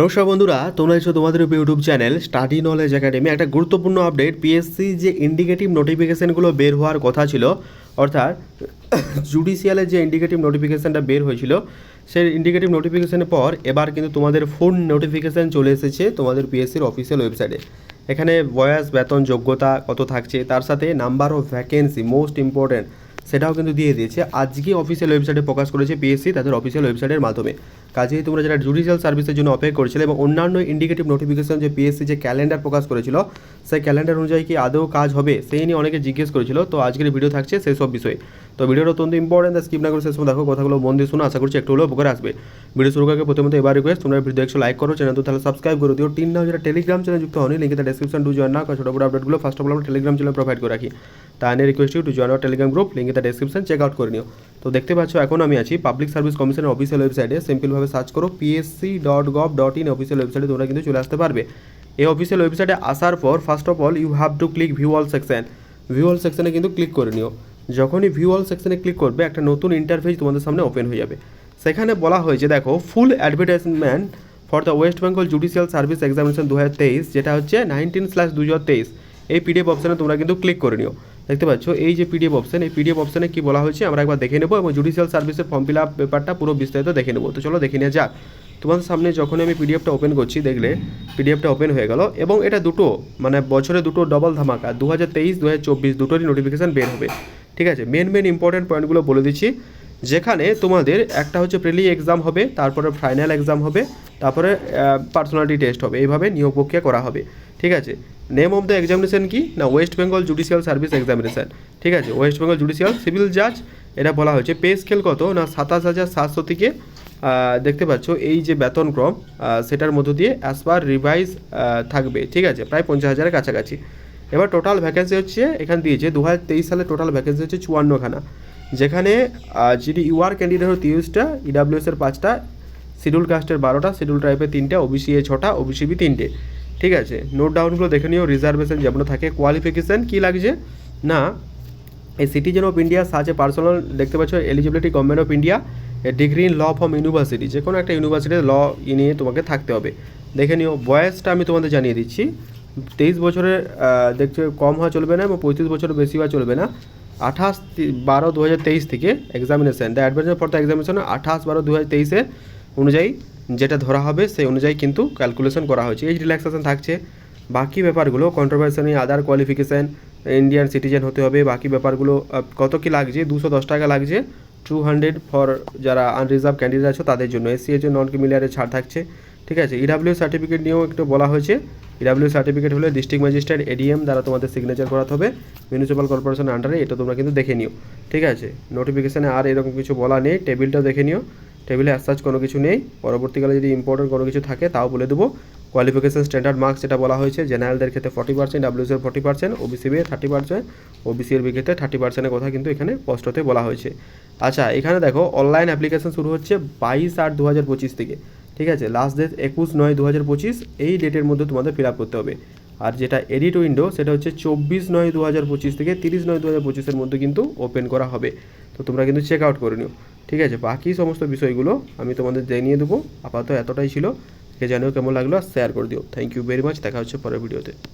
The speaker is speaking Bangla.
নমস্কার বন্ধুরা, তোমরা এসো তোমাদের YouTube channel Study Knowledge Academy. একটা গুরুত্বপূর্ণ আপডেট পিএসসি যে ইন্ডিকেটিভ নোটিফিকেশানগুলো বের হওয়ার কথা ছিল, অর্থাৎ জুডিশিয়ালের যে ইন্ডিকেটিভ নোটিফিকেশানটা বের হয়েছিল, সেই ইন্ডিকেটিভ নোটিফিকেশানের পর এবার কিন্তু তোমাদের ফোন নোটিফিকেশান চলে এসেছে তোমাদের পিএসসির অফিসিয়াল ওয়েবসাইটে এখানে বয়স বেতন, যোগ্যতা কত থাকছে, তার সাথে number of vacancy most important সেটাও কিন্তু দিয়ে দিয়েছে। আজকে অফিসিয়াল ওয়েবসাইটে প্রকাশ করেছে পিএসসি তাদের অফিসিয়াল ওয়েবসাইটের মাধ্যমে। কাজেই তোমরা যারা জুডিশিয়াল সার্ভিসের জন্য অপেক্ষা করেছিলে এবং অন্যান্য ইন্ডিকেটিভ নোটিফিকেশন যে পিএসসি যে ক্যালেন্ডার প্রকাশ করেছিল, সেই ক্যালেন্ডার অনুযায়ী কি আদৌ কাজ হবে, সেই নিয়ে অনেকে জিজ্ঞেস করেছিল। তো আজকের ভিডিও থাকছে সেই সব বিষয়ে। তো ভিডিওটা অত্যন্ত ইম্পর্টেন্ট স্কিপ না করে শেষ দেখো, কথাগুলো দিয়ে শুনো, আশা করছি একটু হলেও উপকার আসবে। ভিডিও শুরু আগে প্রথমত এবার রিকোয়েস্ট তোমরা ভিডিও একশো লাইক করো চ্যানেল তো তাহলে সাবস্ক্রাইব করে দিও। টিন নাও, যারা টেলিগ্রাম চ্যানেল যুক্ত হয়নি লিঙ্কে ডেসক্রিপশন টু জয়েন না ছোটো বড় আপডেটগুলো ফার্স্ট অফ অল আমরা টেলিগ্রাম চ্যানেল প্রোভাইড করে রাখি। তা নিয়ে request to join our Telegram group লিঙ্কে ডেসক্রিপশন চেক আউট করে নিও। তো দেখতে পাচ্ছ, এখন আমি আছি পাবলিক সার্ভিস কমিশনের অফিসিয়াল ওয়েবসাইটে সিম্পলভাবে সার্চ করো PSC dot gov dot in official ওয়েবসাইটে তোমরা কিন্তু চলে আসতে পারবে। এই অফিসিয়াল ওয়েবসাইটে আসার পর first of all you have to click view all section view all সেকশনে কিন্তু ক্লিক করে নিও। যখনই ভিউ অল সেকশনে ক্লিক করবে, একটা নতুন ইন্টারফেস তোমাদের সামনে ওপেন হয়ে যাবে। সেখানে বলা হয়েছে, দেখো full advertisement for the West Bengal judicial service examination দু হাজার তেইশ, যেটা হচ্ছে নাইনটিন স্ল্যাশ দু হাজার তেইশ। এই পিডিএফ অপশানে তোমরা কিন্তু ক্লিক করে নিও। দেখতে পাচ্ছ? এই যে পিডিএফ অপশান এই পিডিএফ অপশানে কি বলা হয়েছে? আমরা একবার দেখে নেব এবং জুডিশিয়াল সার্ভিসের ফর্ম ফিল আপ ব্যাপারটা পুরো বিস্তারিত দেখে নেব। তো চলো দেখে নেওয়া যাক। তোমাদের সামনে যখন আমি পিডিএফটা ওপেন করছি, দেখলে পিডিএফটা ওপেন হয়ে গেল এবং এটা দুটো মানে বছরে দুটো ডবল ধামাকা। দু হাজার তেইশ দু হাজার চব্বিশ, দুটোরই নোটিফিকেশান বের হবে। ঠিক আছে? মেন মেন ইম্পর্টেন্ট পয়েন্টগুলো বলে দিচ্ছি। যেখানে তোমাদের একটা হচ্ছে প্রিলি এক্সাম হবে, তারপরে ফাইনাল এক্সাম হবে, তারপরে পার্সোনালিটি টেস্ট হবে। এইভাবে নিয়োগ প্রক্রিয়া করা হবে। ঠিক আছে? নেম অফ দ্য এক্সামিনেশন কি? না West Bengal judicial service examination ঠিক আছে? ওয়েস্ট বেঙ্গল জুডিশিয়াল সিভিল জাজ এটা বলা হয়েছে। পে স্কেল কত? না, সাতাশ হাজার সাতশো থেকে দেখতে পাচ্ছ এই যে বেতনক্রম সেটার মধ্য দিয়ে অ্যাজ পার রিভাইজ থাকবে। ঠিক আছে? প্রায় পঞ্চাশ হাজারের কাছাকাছি। এবার টোটাল ভ্যাকেন্সি হচ্ছে, এখানে দিয়েছে দু হাজার তেইশ সালে টোটাল ভ্যাকেন্সি হচ্ছে চুয়ান্নখানা। যেখানে যদি ইউআর ক্যান্ডিডেট হলো তিরিশটা ইডাব্লিউএস এর পাঁচটা শিডিউল কাস্টের বারোটা শিডিউল ট্রাইবের তিনটে ওবিসি এ ছটা ওবিসিবি তিনটে। ঠিক আছে? নোট ডাউনগুলো দেখে নিও রিজার্ভেশন যেমন থাকে কোয়ালিফিকেশান কী লাগছে? না এই সিটিজেন অফ ইন্ডিয়া সাজে পার্সোনাল দেখতে পাচ্ছ eligibility government of India degree in law from university যে কোনো একটা ইউনিভার্সিটিতে ল নিয়ে তোমাকে থাকতে হবে। দেখে নিও, বয়সটা আমি তোমাদের জানিয়ে দিচ্ছি। তেইশ বছরের দেখছ, কম হওয়া চলবে না এবং পঁয়ত্রিশ বছরের বেশি হওয়া চলবে না। আঠাশ বারো দু হাজার তেইশ থেকে examination the advertise for the examination আঠাশ বারো দু হাজার তেইশে অনুযায়ী যেটা ধরা হবে সেই অনুযায়ী কিন্তু ক্যালকুলেশন করা হয়েছে। এই রিল্যাক্সেশন থাকছে। বাকি ব্যাপারগুলো controversy other qualification Indian citizen হতে হবে। বাকি ব্যাপারগুলো কত কি লাগছে? দুশো দশ টাকা লাগছে। টু হান্ড্রেড ফর যারা আনরিজার্ভ ক্যান্ডিডেট আছে তাদের জন্য। এসসি এর নন ক্রিমিলিয়ারের ছাড় থাকছে। ঠিক আছে? ইডাব্লিউ সার্টিফিকেট নিয়েও একটু বলা হয়েছে। ইডাব্লিউ সার্টিফিকেট হলে ডিস্ট্রিক্ট ম্যাজিস্ট্রেট এডিএম দ্বারা তোমাদের সিগনেচার করাতে হবে। মিউনিসিপ্যাল কর্পোরেশন আন্ডারে এটা তোমরা কিন্তু দেখে নিও। ঠিক আছে? নোটিফিকেশানে আর এরকম কিছু বলা নেই টেবিলটাও দেখে নিও। টেবিলে অ্যাজ কোনো কিছু নেই। পরবর্তীকালে যদি ইম্পর্টেন্ট কোনো কিছু থাকে, তাও বলে দেবো। কোয়ালিফিকেশন স্ট্যান্ডার্ড মার্কস যেটা বলা হয়েছে জেনারেলদের ক্ষেত্রে forty percent ডাব্লিউসির forty percent OBC B thirty percent OBC এর ক্ষেত্রে থার্টি পার্সেন্টের কথা কিন্তু এখানে স্পষ্টতে বলা হয়েছে। আচ্ছা এখানে দেখো অনলাইন অ্যাপ্লিকেশন শুরু হচ্ছে বাইশ আট দু হাজার পঁচিশ থেকে। ঠিক আছে? লাস্ট ডেট একুশ নয় দু হাজার পঁচিশ, এই ডেটের মধ্যে তোমাদের ফিল আপ করতে হবে। আর যেটা এডিট উইন্ডো সেটা হচ্ছে চব্বিশ নয় দু হাজার পঁচিশ থেকে তিরিশ নয় দু হাজার পঁচিশের মধ্যে কিন্তু ওপেন করা হবে। তো তোমরা কিন্তু চেক আউট করে নিও। ঠিক আছে? বাকি সমস্ত বিষয়গুলো আমি তোমাদের জানিয়ে দেবো। আপাতত এতটাই ছিল। জানিও কেমন লাগল আর শেয়ার করে দিও। থ্যাংক ইউ ভেরি মাচ দেখা হচ্ছে পরের ভিডিওতে